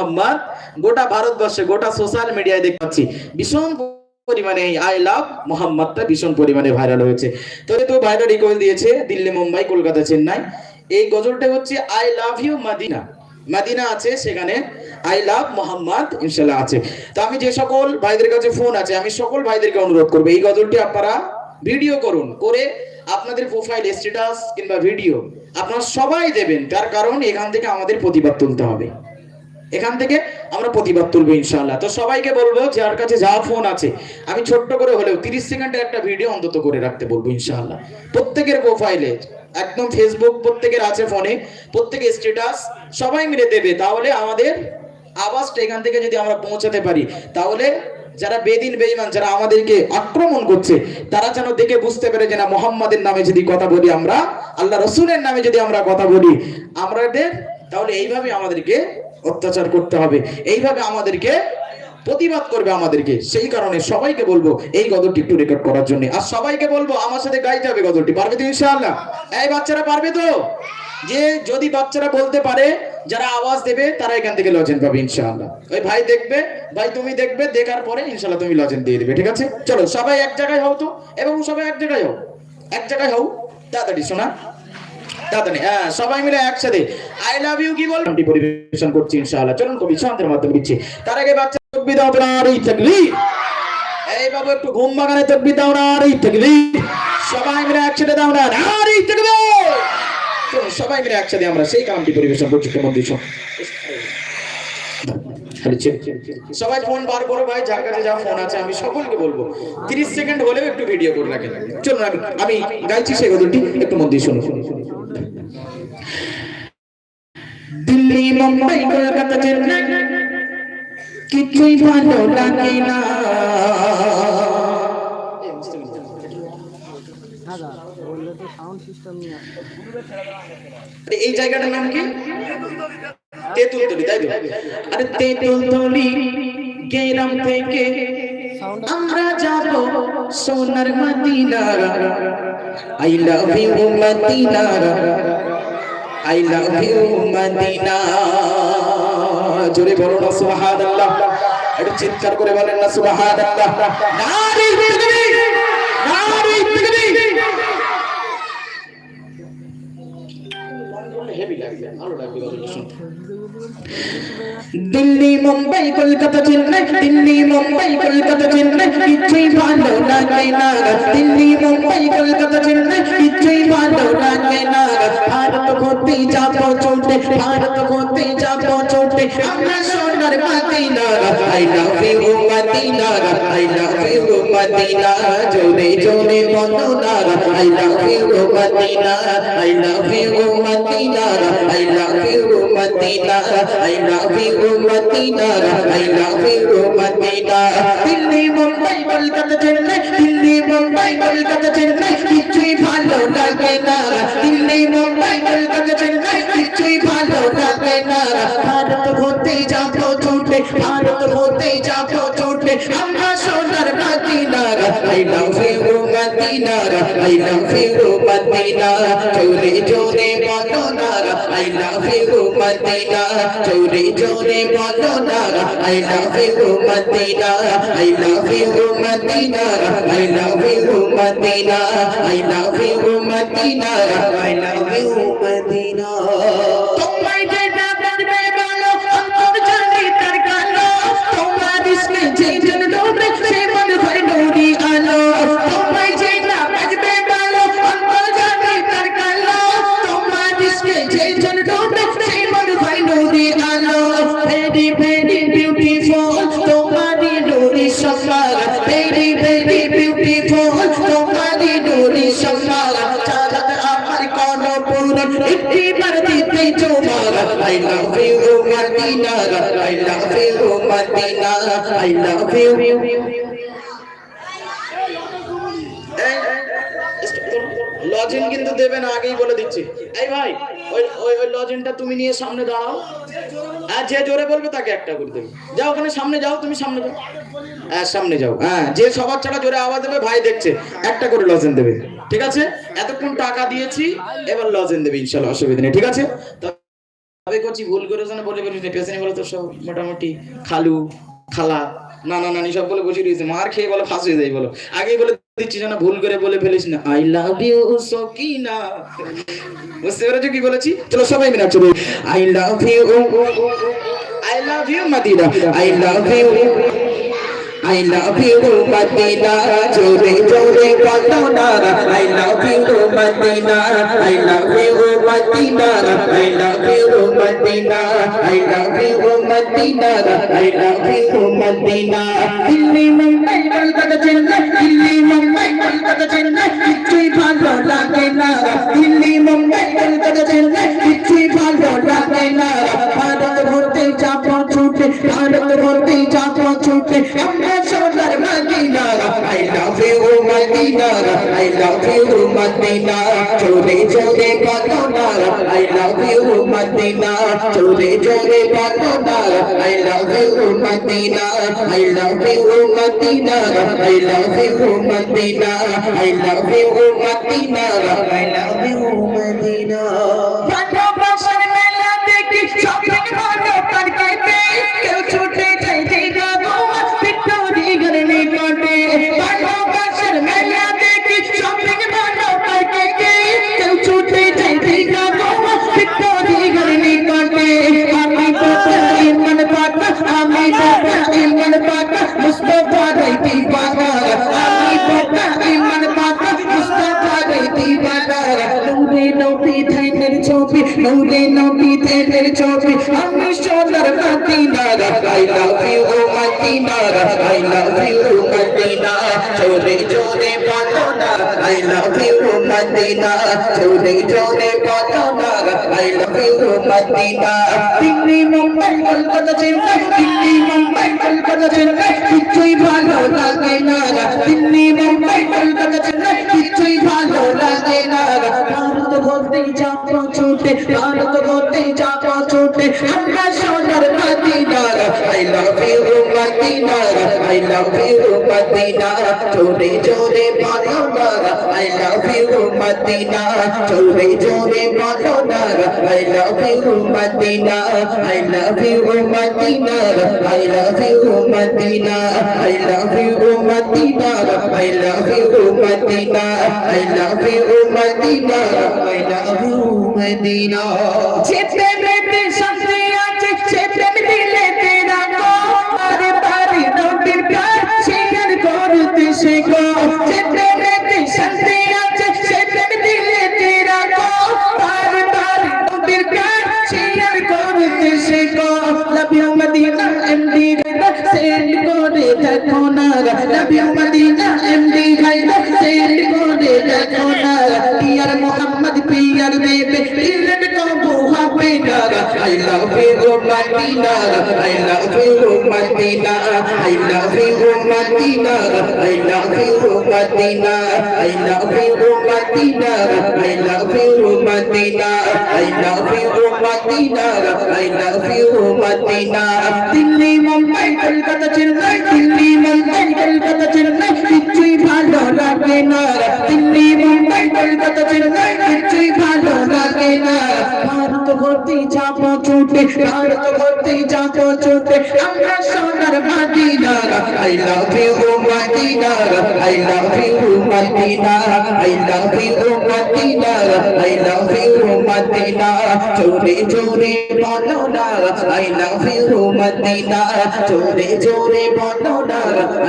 মোহাম্মদ গোটা ভারতবর্ষে, গোটা সোশ্যাল মিডিয়ায় দেখতে পাচ্ছি। ভীষণ পরিমাণে এই আই লাভ মোহাম্মদটা ভীষণ পরিমাণে ভাইরাল হয়েছে। তো তো ভাইরাল রিকোয়েল দিয়েছে দিল্লি, মুম্বাই, কলকাতা, চেন্নাই। এই গজলটা হচ্ছে I love you Madina. Madina আছে সেখানে। আই লাভ মোহাম্মদ, ইনশাল্লাহ আছে। তো আমি যে সকল ভাইদের কাছে ফোন আছে, আমি সকল ভাইদেরকে অনুরোধ করব, এই গজলটি আপনারা ভিডিও করুন, করে আপনাদের প্রোফাইল স্ট্যাটাস কিংবা ভিডিও আপনারা সবাই দেবেন। তার কারণ এখান থেকে আমাদের প্রতিবাদ তুলতে হবে। এখান থেকে আমরা প্রতিবাদ তুলবো ইনশাল্লাহ তো সবাইকে বলব, যার কাছে যা ফোন আছে, আমি ছোট্ট করে হলেও তিরিশ সেকেন্ডের একটা ভিডিও অন্তত করে রাখতে বলব ইনশাআল্লাহ। প্রত্যেকের প্রোফাইলে একদম ফেসবুক প্রত্যেকের আছে ফোনে প্রত্যেকের স্ট্যাটাস সবাই মিলে দেবে। তাহলে আমাদের আওয়াজটা এখান থেকে যদি আমরা পৌঁছাতে পারি, তাহলে যারা বেদিন, বেঈমান, যারা আমাদেরকে আক্রমণ করছে, তারা যেন দেখে বুঝতে পারে যে না, মোহাম্মদের নামে যদি কথা বলি আমরা, আল্লাহ রসুলের নামে যদি আমরা কথা বলি, আমাদের তাহলে এইভাবে আমাদেরকে অত্যাচার করতে হবে। এইভাবে আমাদেরকে প্রতিবাদ করবে আমাদেরকে। সেই কারণে সবাইকে বলব এই গদরটি একটু রেকর্ড করার জন্য। আর সবাইকে বলব আমার সাথে গাইতে হবে গদরটি। পারবে তো ইনশাআল্লাহ? এই বাচ্চারা পারবে তো? যে যদি বাচ্চারা বলতে পারে, যারা আওয়াজ দেবে, তারা এখান থেকে লজেন পাবে ইনশাআল্লাহ। ওই ভাই দেখবে, ভাই তুমি দেখবে, দেখার পরে ইনশাআল্লাহ তুমি লজেন দিয়ে দেবে, ঠিক আছে? চলো, সবাই এক জায়গায় হও তো। এবং সবাই এক জায়গায় হও। এক জায়গায় হও। তাড়াতাড়ি শোনা। হ্যাঁ সবাই মিলে একসাথে। আই লাভ ইউ কি পরিবেশন করছি ইনশাআল্লাহ। চলুন কবি শান্তের মাধ্যমে তার আগে এই একটু ঘুম বাগানে দাও আর এই সবাই মিলে একসাথে আর এই সবাই মিলে একসাথে আমরা সেই পরিবেশন করছি সবাই ফোন বার করো ভাই, যার কাছে যা ফোন আছে, আমি সকলকে বলব। 30 সেকেন্ড হলেও একটু ভিডিও করে রাখেন চলুন, আমি গাইছি সেই একটু মন দিয়ে শুনুন মুম্বাই কলকাতা চেন্নাই কিছুই ভালো লাগে না বললে তো সাউন্ড সিস্টেম নিয়ে আসতে আরে এই জায়গাটার নাম কি তেঁতুলতলি তাই তো আরে তেঁতুলতলি গেরাম থেকে আমরা যাব সোনার Madina I love you Madina I love you Madina জোরে বলো না, সুবহানাল্লাহ। একটু চিৎকার করে বলেন না, সুবহানাল্লাহ। নারী তাকবীর নারী শুনতে দিল্লি, মুম্বাই, কলকাতা চেন্নাই, দিল্লি, মুম্বাই, কলকাতা চেন্নাই, কিছুই ভালো লাগে না। দিল্লি, মুম্বাই, কলকাতা চেন্নাই, কিছুই ভালো লাগে ঘুরতে যাব চলতে ভারত ঘুরতে যাব চলতে আমরা সোনার Madina I love you Madina I love you Madina, জোরে জোরে বলো না I love you Madina I love you Madina I love you Madina I love you Madina I love you Madina. Delhi, Mumbai, Kolkata, Chennai, Delhi, Mumbai, Kolkata, Chennai, কিছুই ভালো লাগে না। দিল্লি মুম্বাই কলকাতা চেন্নাই কিছুই ভালো লাগে না ভারত ঘুরতে যাব ছুটে Bharat love you Madina I love you Madina জোরে জোরে বলো না আই লাভ ইউ মদিনা জোরে জোরে বলো না I love you Madina I love you Madina I love you Madina I love you Madina I love you Madina সকাল very very beautiful তোমারি নুরি সকাল চাঁদ আমার কোন পূরণ একটি বার দিতে তোমার I love you Madina I love you Madina I love you লজেন কিন্তু দেবে না আগেই বলে দিচ্ছি। এই ভাই, ওই ওই ওই লজেনটা তুমি নিয়ে সামনে দাঁড়াও। আর যে জোরে বলবে তাকে একটা করে দেবে। যাও ওখানে, সামনে যাও, তুমি সামনে যাও। হ্যাঁ সামনে যাও। হ্যাঁ যে সবার ছাড়া জোরে আওয়াজ দেবে, ভাই দেখছে, একটা করে লজেন দেবে। ঠিক আছে? এতক্ষণ টাকা দিয়েছি, এবার লজেন দেবে ইনশাল্লাহ অসুবিধা নেই। ঠিক আছে? তবে করছি ভুল করে যেন বলে বলি পেছনে বলে তো সব মোটামুটি খালু, খালা, নানা, নানি সব বলে বসে রয়েছে। মার খেয়ে বলে, ফাঁস হয়ে যায়, বলো। আগেই বলে দিচ্ছি যেন ভুল করে বলে ফেলিস না? আই লাভ ইউ সকিনা বুঝতে পেরেছ কি বলেছি? চলো সবাই মিলে চলো। I love you I love you Madina I love you I love you Madina জোরে জোরে কাঁদো না I love you Madina I love you Madina I love you Madina I love you Madina I love you Madina Delhi Mumbai Kolkata Chennai Delhi Mumbai Kolkata Chennai কিছুই ভালো লাগে না দিল্লি মুম্বাই কলকাতা চেন্নাই কিছুই ভালো লাগে না ভারত হতে চাপা ছুটে ভারত হতে চাপা ছুটে আমরা Madina I love you Madina. চোরে চোরে কাটো না আই লাভ ইউ মদিনা। চোরে চোরে কাটো না I love you Madina. I love you Madina I love you Madina. I love you Madina I love you Madina. নূরে নবী ধানের ছবি আমি সোনার Madina I love you Madina I love you Madina জোরে জোরে বলো না আই লাভ ইউ মদিনা জোরে জোরে বলো না I love you Madina Delhi Mumbai Kolkata Chennai Delhi Mumbai Kolkata Chennai কিছুই ভালো লাগে না দিল্লি মুম্বাই কলকাতা চেন্নাই কিছুই ভালো লাগে না। ভারত ভর্তি চাপা ছুটে ভারত ভর্তি চাপা ছুটে আমরা সোনার Madina I love you Madina I love you Madina জোরে জোরে বলো না আই লাভ ইউ মদিনা জোরে জোরে বলো না I love you Madina I love you Madina I love you Madina I love you Madina I love you Madina I love you, Medina. I love you, Medina. যেতে যেতে সাথে আছে যেতে দিলে তেরা কর পারি নদীর কাছে গান করতে শেখো যেতে যেতে সাথে আছে যেতে দিলে তেরা কর পারি পারি নদীর কাছে গান করতে শেখো love you Medina and the send করে দেখো না love you Medina কোনা পিয়ার মোহাম্মদ পিয়ার বেবে I love you Madina I love you Madina I love you Madina I love you Madina I love you Madina I love you Madina I love you Madina I love you Madina Delhi Mumbai Kolkata Chennai Delhi Mumbai Kolkata Chennai কিছুই ভালো লাগে না দিল্লি মুম্বাই কলকাতা চেন্নাই কিছুই ভালো লাগে না তো করতে যাব ছুটে প্রাণ তো করতে যাব ছুটে। আমরা সোনার মাদিনারা, আই লাভ ইউ মাদিনারা, আই লাভ ইউ মাদিনারা, আই লাভ ইউ মাদিনারা, আই লাভ ইউ মাদিনারা। চোরে চোরে বলো না, আই লাভ ইউ মাদিনারা। চোরে চোরে বলো না,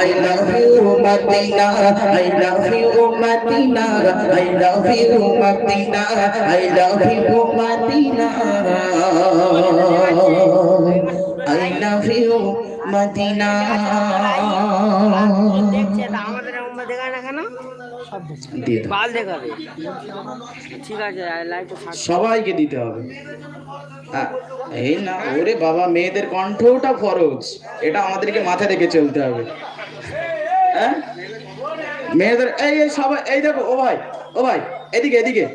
আই লাভ ইউ মাদিনারা, আই লাভ ইউ মাদিনারা, আই লাভ ইউ মাদিনারা, আই লাভ ইউ মাদিনারা। I love you মদিনা সবাইকে দিতে হবে। এই না, ওরে বাবা, মেয়েদের কণ্ঠটা ফরজ। এটা আমাদেরকে মাথায় রেখে চলতে হবে। হ্যাঁ? মেয়েদের এই সবাই, এই দেখো, ও ভাই ও ভাই, এদিকে এদিকে।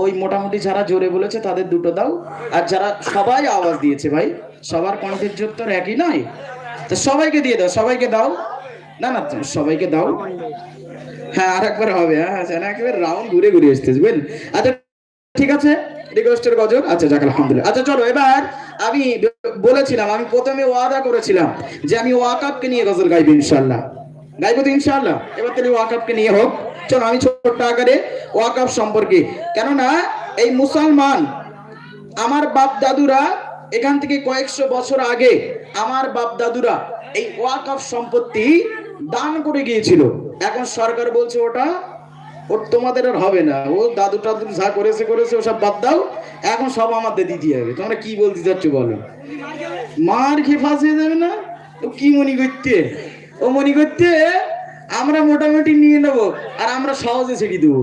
ওই মোটামুটি যারা জোরে বলেছে তাদের দুটো দাও। আর যারা সবাই আওয়াজ দিয়েছে ভাই, সবার কণ্ঠের জোর তো একই নয়? তো সবাইকে দিয়ে দাও, সবাইকে দাও। না না সবাইকে দাও। হ্যাঁ আর একবার হবে হ্যাঁ সেটা একেবারে রাউন্ড ঘুরে ঘুরে আসতেছে বুঝলেন? আচ্ছা ঠিক আছে রিকোয়েস্টের গজল? আচ্ছা যাক, আলহামদুলিল্লাহ। আচ্ছা চলো, এবার আমি বলেছিলাম, আমি প্রথমে ওয়াদা করেছিলাম যে আমি ওয়াকাপকে নিয়ে গজল গাইবো, ইনশাআল্লাহ। গাইবো তো ইনশাআল্লাহ। এবার তাহলে ওয়াকাপকে নিয়ে হোক। চলো আমি ছোট্ট আকারে ওয়াকাপ সম্পর্কে। কেননা এই মুসলমান, আমার বাপ দাদুরা এখান থেকে কয়েকশো বছর আগে আমার বাপ দাদুরা এই ওয়াকফ সম্পত্তি দান করে গিয়েছিল। এখন সরকার বলছে ওটা, ওর তোমাদের আর হবে না। ও দাদু টাদু যা করেছে করেছে, ওসব বাদ দাও। এখন সব আমাদের দিতে হবে। তোমরা কি বলতে চাচ্ছ বলো? মার খেয়ে ফাঁস হয়ে যাবে না? তো কি মনি করতে? ও মনি করতে আমরা মোটামুটি নিয়ে নেব আর আমরা সহজে ছেড়ে দেবো।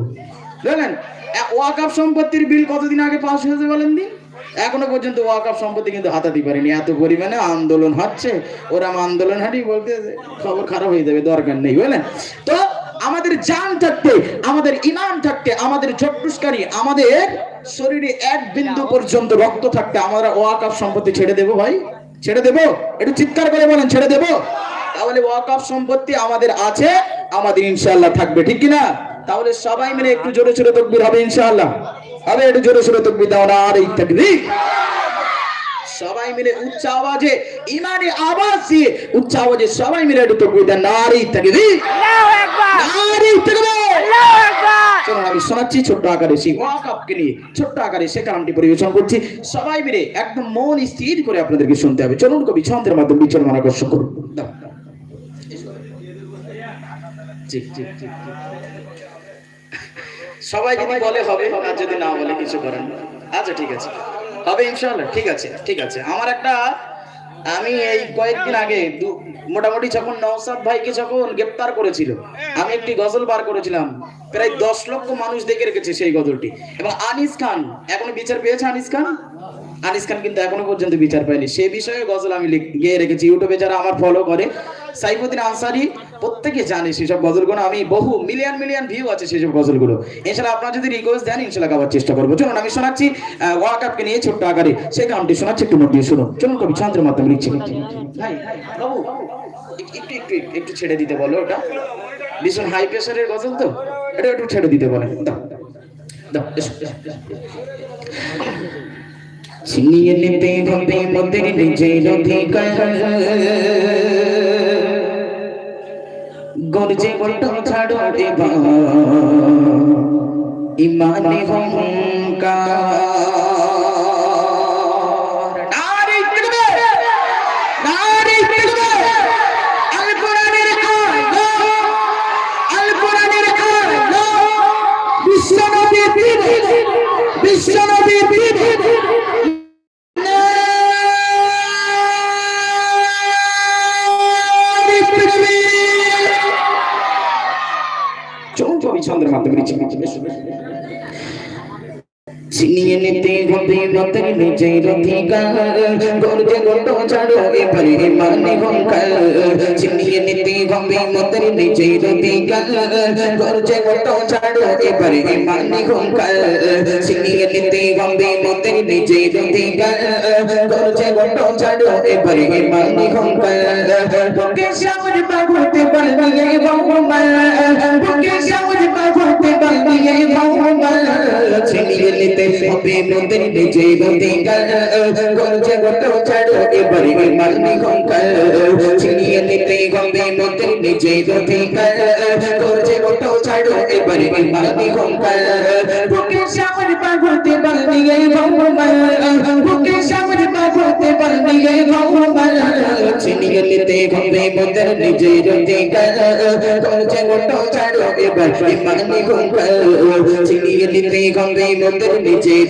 বুঝলেন? ওয়াকাপ সম্পত্তির বিল কতদিন আগে পাস হয়েছে বলেন দিন এখনও পর্যন্ত ওয়াকাপ সম্পত্তি কিন্তু হাতাতে পারেনি এত পরিমাণে আন্দোলন হচ্ছে। ওরা আন্দোলন হাঁটি বলতে খবর খারাপ হয়ে যাবে, দরকার নেই, বুঝলেন? তো আমাদের জান থাকতে, আমাদের ইমান থাকতে, আমাদের চট্টুসকারী, আমাদের শরীরে এক বিন্দু পর্যন্ত রক্ত থাকতে আমরা ওয়াকাপ সম্পত্তি ছেড়ে দেবো ভাই? ছেড়ে দেবো? একটু চিৎকার করে বলেন, ছেড়ে দেবো? তাহলে ওয়াকাপ সম্পত্তি আমাদের আছে আমাদের ইনশাআল্লাহ থাকবে ঠিক কিনা? তাহলে সবাই মিলে একটু জোরে জোরে তকবির হবে ইনশাআল্লাহ। হবে একটু জোরে জোরে তকবির দাও না আর এই তাকবীর। সবাই মিলে উচ্চ আওয়াজে ইমানে আওয়াজ দিয়ে উচ্চ আওয়াজে সবাই মিলে একটু তকবির দেন নারী তাকবীর। আল্লাহু আকবার। নারী তাকবীর। আল্লাহু আকবার। চলুন আমি শোনাচ্ছি ছোট্ট আকারে সেই ওয়াকাপকে নিয়ে ছোট্ট আকারে সে কালামটি পরিবেশন করছি। সবাই মিলে একদম মন স্থির করে আপনাদেরকে শুনতে হবে। চলুন কবি ছন্দের মাধ্যমে বিচরণ আকর্ষণ করুন। সবাই যদি বলে হবে আর যদি না বলে কিছু করেন আচ্ছা ঠিক আছে। হবে ইনশাআল্লাহ ঠিক আছে ঠিক আছে। আমার একটা আমি এই কয়েকদিন আগে মোটামুটি যখন নওসাদ ভাইকে যখন গ্রেপ্তার করেছিল আমি একটি গজল বার করেছিলাম। প্রায় দশ লক্ষ মানুষ দেখে রেখেছে সেই গজলটি। এবং আনিস খান এখনও বিচার পেয়েছে আনিস খান? আনিস খান কিন্তু এখনও পর্যন্ত বিচার পায়নি। সে বিষয়ে গজল আমি লিখ- গেয়ে রেখেছি। ইউটিউবে যারা আমার ফলো করে সাইফুদ্দিন আনসারি প্রত্যেকে জানে সেসব গজলগুলো। আমি বহু মিলিয়ন মিলিয়ন ভিউ আছে সেসব গজলগুলো। ইনশাল্লাহ আপনারা যদি রিকোয়েস্ট দেন ইনশাল্লাহ গাওয়ার চেষ্টা করব। চলুন, আমি শোনাচ্ছি ওয়াকাপকে নিয়ে ছোট্ট আকারে। সেই গানটি শোনাচ্ছি, একটু নোট দিয়ে শুনুন। চলুন, কবি চন্দ্রের মাধ্যমে লিখছি। ভাই বাবু, একটু একটু একটু ছেড়ে দিতে বলো ওটা। ভীষণ হাই প্রেশারের গজল তো। এটা একটু ছেড়ে দিতে বলে। দাও দাও। ছিনিয়ে নিতে হবে মোদের নিজের অধিকার গর্জে বটন ছাড়ো দেবা। ইমানে হংকার ছিনিয়ে হবে মতের নিজের অধিকার গর্জে গর্ত ছাড়ো এবারে মানে হংকার ছিনিয়ে নিতে হবে, মতের নিজের অধিকার গর্জে গর্ত ছাড়ো এবারে মানে হংকার ছিনিয়ে নিতে হবে, মতের নিজের অধিকার গর্জে গর্ত ছাড়ো এবারে মানে হংকার বুকে পাগলতে পারবি এই ভগবান বুকে পাগলতে পারবি এই ভগবান ছিনিয়ে নিতে হবে মোদের অধিকার গর্জে গর্ত ছাড়ো এবারে মানে হংকার ছিনিয়ে নিতে মোদের নিজের অধিকার গর্জে গর্ত ছাড়ো এবারে মানে হংকার বুকে সামনে পাগলতে পারবি এই ভগবান বুকে সামনে পাগলতে পারবি এই ভগবান ছিনিয়ে নিতে মোদের নিজের অধিকার গর্জে গর্ত ছাড়ো এবারে মানে হংকার ছিনিয়ে নিতে হবে মোদের নিজের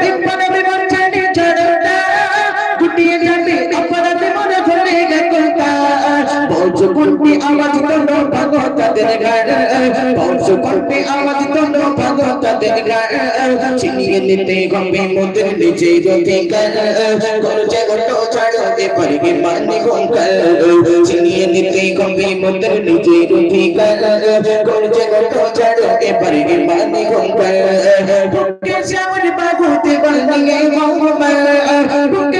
গাকতা ছিনিয়ে নিতে হবে, মোদের নিজের অধিকার করছে গটো ছাড়ো এবারে মানি কঙ্কাল ছিনিয়ে নিতে হবে, মোদের নিজের অধিকার করছে গটো ছাড়ো এবারে মানি কঙ্কাল ভুকে শ্যামল বাবুতে বানিয়ে মোহাম্মদ